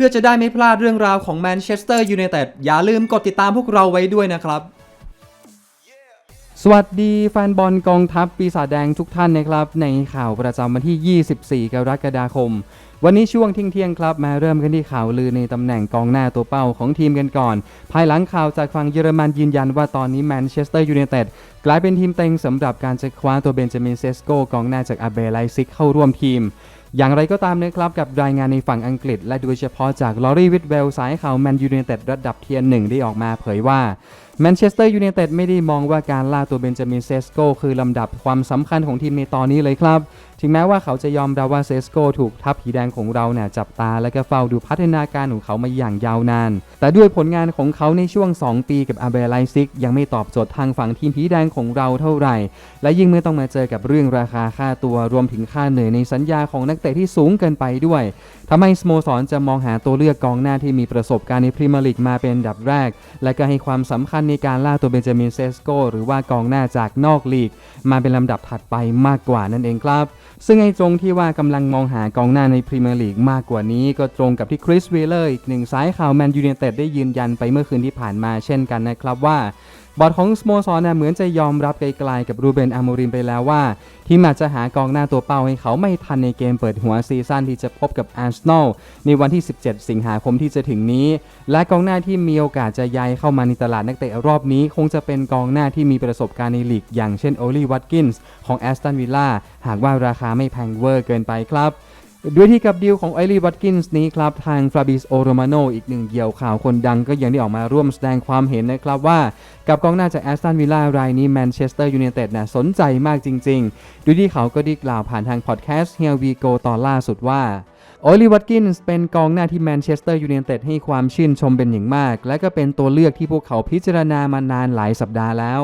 พื่อจะได้ไม่พลาดเรื่องราวของแมนเชสเตอร์ยูไนเต็ดอย่าลืมกดติดตามพวกเราไว้ด้วยนะครับ สวัสดีแฟนบอลกองทัพปีศาจแดงทุกท่านนะครับ ในข่าวประจำวันที่ 24 กรกฎาคม วันนี้ช่วงเที่ยงๆครับ มาเริ่มกันที่ข่าวลือในตำแหน่งกองหน้าตัวเป้าของทีมกันก่อน ภายหลังข่าวจากฝั่งเยอรมันยืนยันว่าตอนนี้แมนเชสเตอร์ยูไนเต็ดกลายเป็นทีมเต็งสำหรับการจะคว้าตัวเบนจามินเซสโกกองหน้าจากอาเบไลซิกเข้าร่วมทีม อย่างไรก็ตามนะครับกับรายงานในฝั่งอังกฤษ และโดยเฉพาะจากลอรีวิทเวลสายข่าวแมนยูเนเต็ดระดับเทียนหนึ่งได้ออกมาเผยว่า แมนเชสเตอร์ยูไนเต็ดไม่ได้มองว่าการล่าตัวเบนจามินเซสโกคือลำดับความสำคัญของทีมในตอนนี้เลยครับ ถึงแม้ว่าเขาจะยอมรับว่าเซสโกถูกทัพผีแดงของเราเนี่ยจับตาและก็เฝ้าดูพัฒนาการของเขามาอย่างยาวนาน แต่ด้วยผลงานของเขาในช่วง 2 ปีกับอาเบไลซิก ยังไม่ตอบโจทย์ทางฝั่งทีมผีแดงของเราเท่าไหร่ และยิ่งเมื่อต้องมาเจอกับเรื่องราคาค่าตัวรวมถึงค่าเหนื่อยในสัญญาของนักเตะที่สูงเกินไปด้วยทำให้สโมสรจะมองหาตัวเลือกกองหน้าที่มีประสบการณ์ในพรีเมียร์ลีกมาเป็นอันดับแรก และก็ให้ความสำคัญมีการล่าตัวเบนจามินเซสโกหรือว่ากองหน้าจากนอกลีก มาเป็นลำดับถัดไปมากกว่านั่นเองครับ ซึ่งไอ้ตรงที่ว่ากำลังมองหากองหน้าในพรีเมียร์ลีกมากกว่านี้ ก็ตรงกับที่คริสเวเลอร์อีกหนึ่งสายข่าวแมนยูเนเต็ดได้ยืนยันไปเมื่อคืนที่ผ่านมาเช่นกันนะครับว่า บอร์ดของสโมสรเนี่ยเหมือนจะยอมรับไกลๆกับรูเบนอาโมริมไปแล้วว่า ทีมอาจจะหากองหน้าตัวเป้าให้เขาไม่ทันในเกมเปิดหัวซีซั่นที่จะพบกับอาร์เซนอลในวันที่ 17 สิงหาคมที่จะถึงนี้ และกองหน้าที่มีโอกาสจะย้ายเข้ามาในตลาดนักเตะรอบนี้ คงจะเป็นกองหน้าที่มีประสบการณ์ในลีก อย่างเช่นโอลีวัตกินส์ของแอสตันวิลล่าหากว่าราคาไม่แพงเวอร์เกินไปครับ ด้วยที่กับดีลของไอรีวัตกินส์นี้ครับ ทางฟราบิสโอโรมาโนอีกหนึ่งเหยี่ยวข่าวคนดังก็ยังได้ออกมาร่วมแสดงความเห็นนะครับว่า กับกองหน้าจากแอสตันวิลล่ารายนี้แมนเชสเตอร์ยูไนเต็ดนะสนใจมากจริงๆ ด้วยที่เขาก็ได้กล่าวผ่านทางพอดแคสต์เฮลวีโกตอนล่าสุดว่า โอลิวัตกินส์เป็นกองหน้าที่แมนเชสเตอร์ยูไนเต็ดให้ความชื่นชมเป็นอย่างมาก และก็เป็นตัวเลือกที่พวกเขาพิจารณามานานหลายสัปดาห์แล้ว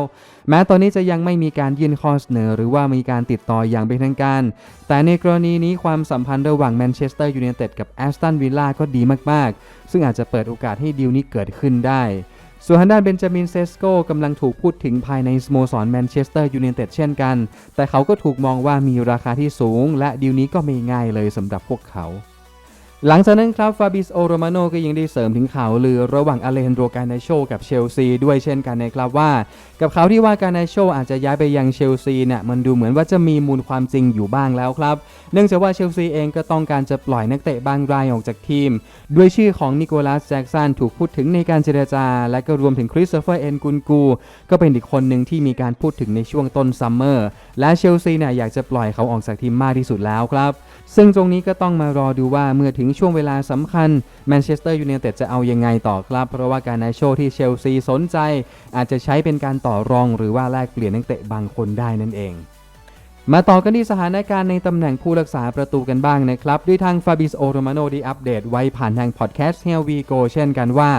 แม้ตอนนี้จะยังไม่มีการยื่นข้อเสนอ หรือว่ามีการติดต่ออย่างเป็นทางการ แต่ในกรณีนี้ความสัมพันธ์ระหว่างแมนเชสเตอร์ยูไนเต็ดกับแอสตันวิลล่าก็ดีมากๆ ซึ่งอาจจะเปิดโอกาสให้ดีลนี้เกิดขึ้นได้ ส่วนทางด้านเบนจามินเซสโกกำลังถูกพูดถึงภายในสโมสรแมนเชสเตอร์ยูไนเต็ดเช่นกัน แต่เขาก็ถูกมองว่ามีราคาที่สูง และดีลนี้ก็ไม่ง่ายเลยสำหรับพวกเขา หลังจากนั้นครับฟาบิสโอโรมาโนก็ยังได้เสริมถึงข่าวลือระหว่างอเลนโดการนาโชกับเชลซีด้วยเช่นกันนะครับว่า กับข่าวที่ว่าการนาโชอาจจะย้ายไปยังเชลซีเนี่ยมันดูเหมือนว่าจะมีมูลความจริงอยู่บ้างแล้วครับ เนื่องจากว่าเชลซีเองก็ต้องการจะปล่อยนักเตะบางรายออกจากทีม ด้วยชื่อของนิโคลัสแจ็กสันถูกพูดถึงในการเจรจา และก็รวมถึงคริสโตเฟอร์เอนกุนกู ก็เป็นอีกคนหนึ่งที่มีการพูดถึงในช่วงต้นซัมเมอร์และเชลซีเนี่ยอยากจะปล่อยเขาออกจากทีมมากที่สุดแล้วครับซึ่งตรงนี้ก็ต้องมารอดูว่าเมื่อถึงช่วงเวลาสำคัญแมนเชสเตอร์ยูไนเต็ดจะเอายังไงต่อครับ เพราะว่าการนาโชที่เชลซีสนใจ อาจจะใช้เป็นการต่อรองหรือว่าแลกเปลี่ยนนักเตะบางคนได้นั่นเองมาต่อกันที่สถานการณ์ในตำแหน่งผู้รักษาประตูกันบ้างนะครับ ด้วยทางฟาบิสโอโรมาโนได้อัปเดตไว้ผ่านทางพอดแคสต์เฮลวีโกเช่นกันว่า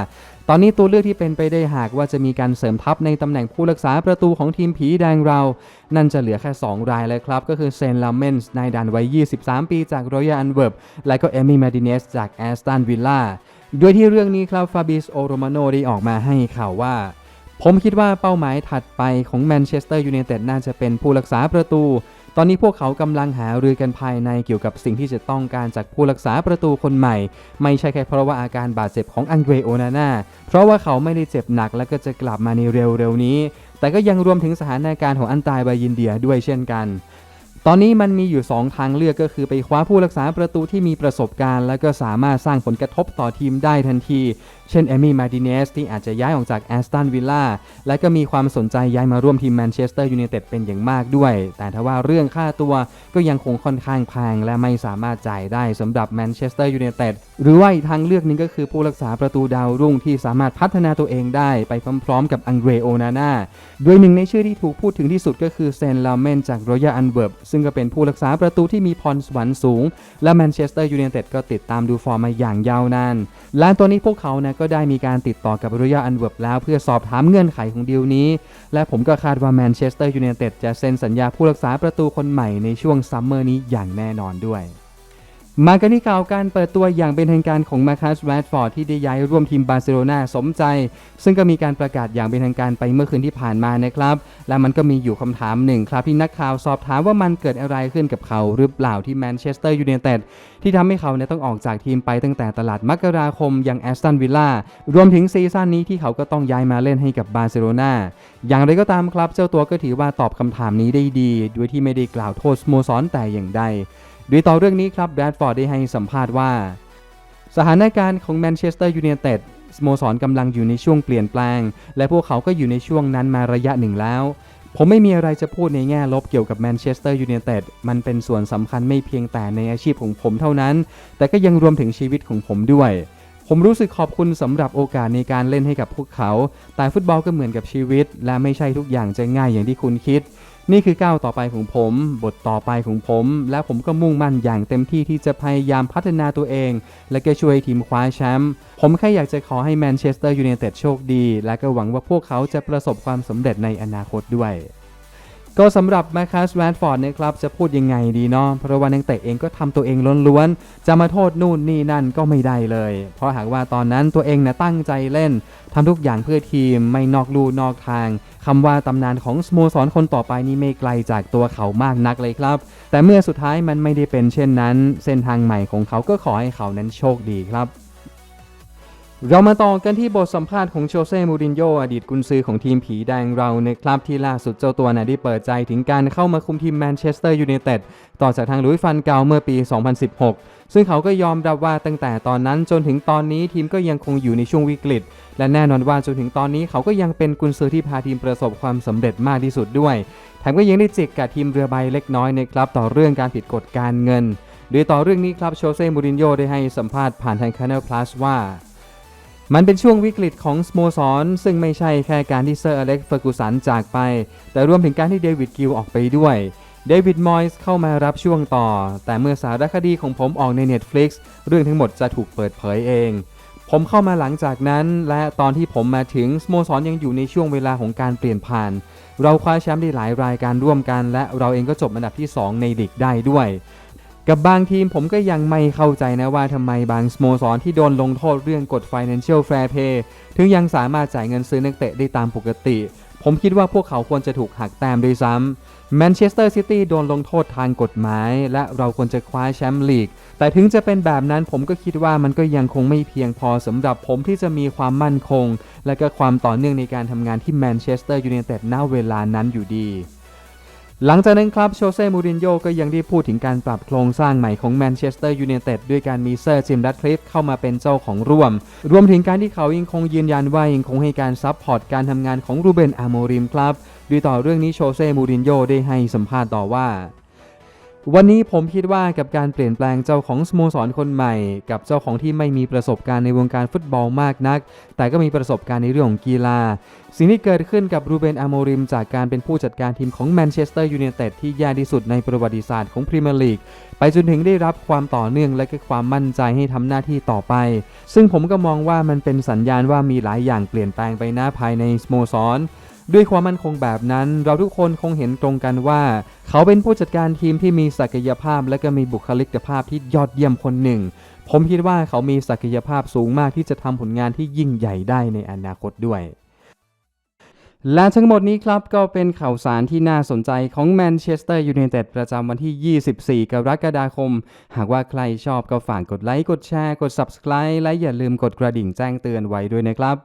ตอนนี้ตัวเลือกที่เป็นไปได้หากว่าจะมีการเสริมทัพในตำแหน่งผู้รักษาประตูของทีมผีแดงเรา นั่นจะเหลือแค่ 2 รายเลยครับ ก็คือเซนลาเมนส์นายดันวัย 23 ปีจากรอยัลอันเวิร์บและก็เอมี่มาดิเนสจากแอสตันวิลล่าด้วยที่เรื่องนี้ครับฟาบิสโอโรมาโนได้ออกมาให้ข่าวว่า ผมคิดว่าเป้าหมายถัดไปของแมนเชสเตอร์ยูไนเต็ดน่าจะเป็นผู้รักษาประตู ตอนนี้พวกเขากำลังหารือกันภายในเกี่ยวกับสิ่งที่จะต้องการจากผู้รักษาประตูคนใหม่ ไม่ใช่แค่เพราะว่าอาการบาดเจ็บของอังเดรโอนาน่าเพราะว่าเขาไม่ได้เจ็บหนักและก็จะกลับมาในเร็วๆนี้ แต่ก็ยังรวมถึงสถานการณ์ของอันตายบายินเดียด้วยเช่นกัน ตอนนี้มันมีอยู่ 2 ทางเลือกก็คือไปคว้าผู้รักษาประตูที่มีประสบการณ์ และก็สามารถสร้างผลกระทบต่อทีมได้ทันที เช่นเอมี่มาดิเนสที่อาจจะย้ายออกจากแอสตันวิลล่าและก็มีความสนใจย้ายมาร่วมทีมแมนเชสเตอร์ยูไนเต็ดเป็นอย่างมากด้วย แต่ถ้าว่าเรื่องค่าตัวก็ยังคงค่อนข้างแพงและไม่สามารถจ่ายได้สำหรับแมนเชสเตอร์ยูไนเต็ดหรือว่าอีกทางเลือกหนึงก็คือผู้รักษาประตูดาวรุ่งที่สามารถพัฒนาตัวเองได้ไปพร้อมๆ กับอังเดรโอนาน่าโดยหนึ่งในชื่อที่ถูกพูดถึงที่สุดก็คือเซนลาเมนจากรอยัลอันเวิร์บซึ่งก็เป็นผู้รักษาประตูที่มีพรสวรรค์สูง และแมนเชสเตอร์ยูไนเต็ดก็ติดตามดูฟอร์มมาอย่างยาวนาน และตัวนี้พวกเขานะก็ได้มีการติดต่อกับรอยัลอันเวิร์บแล้วเพื่อสอบถามเงื่อนไขของดีลนี้ และผมก็คาดว่าแมนเชสเตอร์ยูไนเต็ดจะเซ็นสัญญาผู้รักษาประตูคนใหม่ในช่วงซัมเมอร์นี้อย่างแน่นอนด้วย มากันที่ข่าวการเปิดตัวอย่างเป็นทางการของมาคัสแรดฟอร์ดที่ได้ย้ายร่วมทีมบาร์เซโลนาสมใจ ซึ่งก็มีการประกาศอย่างเป็นทางการไปเมื่อคืนที่ผ่านมานะครับ และมันก็มีอยู่คำถามหนึ่งครับที่นักข่าวสอบถามว่ามันเกิดอะไรขึ้นกับเขาหรือเปล่าที่แมนเชสเตอร์ยูไนเต็ดที่ทำให้เขาเนี่ยต้องออกจากทีมไปตั้งแต่ตลาดมกราคมอยังแอสตันวิลล่ารวมถึงซีซั่นนี้ที่เขาก็ต้องย้ายมาเล่นให้กับบาร์เซโลนาอย่างไรก็ตามครับเจ้าตัวก็ถือว่าตอบคำถามนี้ได้ดีโดยที่ไม่ได้กล่าวโทษสโมสรแต่อย่างใด โดยต่อเรื่องนี้ครับแบรดฟอร์ดได้ให้สัมภาษณ์ว่า สถานการณ์ของแมนเชสเตอร์ยูไนเต็ดสโมสรกำลังอยู่ในช่วงเปลี่ยนแปลง และพวกเขาก็อยู่ในช่วงนั้นมาระยะหนึ่งแล้ว ผมไม่มีอะไรจะพูดในแง่ลบเกี่ยวกับแมนเชสเตอร์ยูไนเต็ดมันเป็นส่วนสำคัญไม่เพียงแต่ในอาชีพของผมเท่านั้น แต่ก็ยังรวมถึงชีวิตของผมด้วย ผมรู้สึกขอบคุณสำหรับโอกาสในการเล่นให้กับพวกเขา แต่ฟุตบอลก็เหมือนกับชีวิต และไม่ใช่ทุกอย่างจะง่ายอย่างที่คุณคิด นี่คือก้าวต่อไปของผม บทต่อไปของผม และผมก็มุ่งมั่นอย่างเต็มที่ที่จะพยายามพัฒนาตัวเอง และก็ช่วยทีมคว้าแชมป์ ผมแค่อยากจะขอให้แมนเชสเตอร์ยูไนเต็ดโชคดี และก็หวังว่าพวกเขาจะประสบความสำเร็จในอนาคตด้วย ก็สำหรับแมคคัสแวนฟอร์ดนะครับจะพูดยังไงดีเนาะเพราะว่านักเตะเองก็ทำตัวเองล้วนๆ จะมาโทษนู่นนี่นั่นก็ไม่ได้เลย เพราะหากว่าตอนนั้นตัวเองนะตั้งใจเล่นทำทุกอย่างเพื่อทีมไม่นอกลู่นอกทางคำว่าตำนานของสโมสรคนต่อไปนี่ไม่ไกลจากตัวเขามากนักเลยครับ แต่เมื่อสุดท้ายมันไม่ได้เป็นเช่นนั้น เส้นทางใหม่ของเขาก็ขอให้เขานั้นโชคดีครับ เรามาต่อกันที่บทสัมภาษณ์ของโชเซ่ มูรินโญ่อดีตกุนซือของทีมผีแดงเรานะครับที่ล่าสุดเจ้าตัวนะได้เปิดใจถึงการเข้ามาคุมทีมแมนเชสเตอร์ยูไนเต็ดต่อจากทางลุยฟันเกาเมื่อปี 2016 ซึ่งเขาก็ยอมรับว่าตั้งแต่ตอนนั้นจนถึงตอนนี้ทีมก็ยังคงอยู่ในช่วงวิกฤต และแน่นอนว่าจนถึงตอนนี้เขาก็ยังเป็นกุนซือที่พาทีมประสบความสำเร็จมากที่สุดด้วยแถมก็ยังได้จิกกับทีมเรือใบเล็กน้อยนะครับต่อเรื่องการผิดกฎการเงินโดยต่อเรื่องนี้ครับโชเซ่ มูรินโญ่ได้ให้สัมภาษณ์ผ่านทาง Canal Plus ว่า มันเป็นช่วงวิกฤตของสโมสร ซึ่งไม่ใช่แค่การที่เซอร์อเล็กซ์เฟอร์กูสันจากไป แต่รวมถึงการที่เดวิดกิลออกไปด้วย เดวิดมอยส์เข้ามารับช่วงต่อ แต่เมื่อสารคดีของผมออกใน Netflix เรื่องทั้งหมดจะถูกเปิดเผยเอง ผมเข้ามาหลังจากนั้น และตอนที่ผมมาถึงสโมสรยังอยู่ในช่วงเวลาของการเปลี่ยนผ่าน เราคว้าแชมป์ได้หลายรายการร่วมกัน และเราเองก็จบอันดับที่ 2 ในลีกได้ด้วย กับบางทีมผมก็ยังไม่เข้าใจนะว่าทำไมบางสโมสรที่โดนลงโทษเรื่องกฎ Financial Fair Play ถึงยังสามารถจ่ายเงินซื้อนักเตะได้ตามปกติ ผมคิดว่าพวกเขาควรจะถูกหักแต้มด้วยซ้ำแมนเชสเตอร์ซิตี้โดนลงโทษทางกฎหมาย และเราควรจะคว้าแชมป์ลีก แต่ถึงจะเป็นแบบนั้นผมก็คิดว่ามันก็ยังคงไม่เพียงพอสำหรับผมที่จะมีความมั่นคง และก็ความต่อเนื่องในการทำงานที่แมนเชสเตอร์ยูไนเต็ดณเวลานั้นอยู่ดี หลังจากนั้นครับโชเซ่ มูรินโญ่ก็ยังได้พูดถึงการปรับโครงสร้างใหม่ของแมนเชสเตอร์ยูไนเต็ดด้วยการมีเซอร์จิมดัตคลิฟเข้ามาเป็นเจ้าของร่วม รวมถึงการที่เขายังคงยืนยันว่ายังคงให้การซัพพอร์ตการทำงานของรูเบนอาโมริมครับ โดยต่อเรื่องนี้โชเซ่ มูรินโญ่ได้ให้สัมภาษณ์ต่อว่า วันนี้ผมคิดว่ากับการเปลี่ยนแปลงเจ้าของสโมสรคนใหม่ กับเจ้าของที่ไม่มีประสบการณ์ในวงการฟุตบอลมากนัก แต่ก็มีประสบการณ์ในเรื่องของกีฬา สิ่งที่เกิดขึ้นกับรูเบนอาโมริม จากการเป็นผู้จัดการทีมของแมนเชสเตอร์ยูไนเต็ดที่แย่ที่สุดในประวัติศาสตร์ของพรีเมียร์ลีกไปจนถึงได้รับความต่อเนื่องและก็ความมั่นใจให้ทำหน้าที่ต่อไป ซึ่งผมก็มองว่ามันเป็นสัญญาณว่ามีหลายอย่างเปลี่ยนแปลงไปหน้าภายในสโมสร ด้วยความมั่นคงแบบนั้น เราทุกคนคงเห็นตรงกันว่า เขาเป็นผู้จัดการทีมที่มีศักยภาพ และก็มีบุคลิกภาพที่ยอดเยี่ยมคนหนึ่ง ผมคิดว่าเขามีศักยภาพสูงมากที่จะทำผลงานที่ยิ่งใหญ่ได้ในอนาคตด้วยและทั้งหมดนี้ครับก็เป็นข่าวสารที่น่าสนใจของแมนเชสเตอร์ยูไนเต็ดประจำวันที่ 24 กรกฎาคม หากว่าใครชอบก็ฝากกดไลค์ กดแชร์ กด Subscribe และอย่าลืมกดกระดิ่งแจ้งเตือนไว้ด้วยนะครับ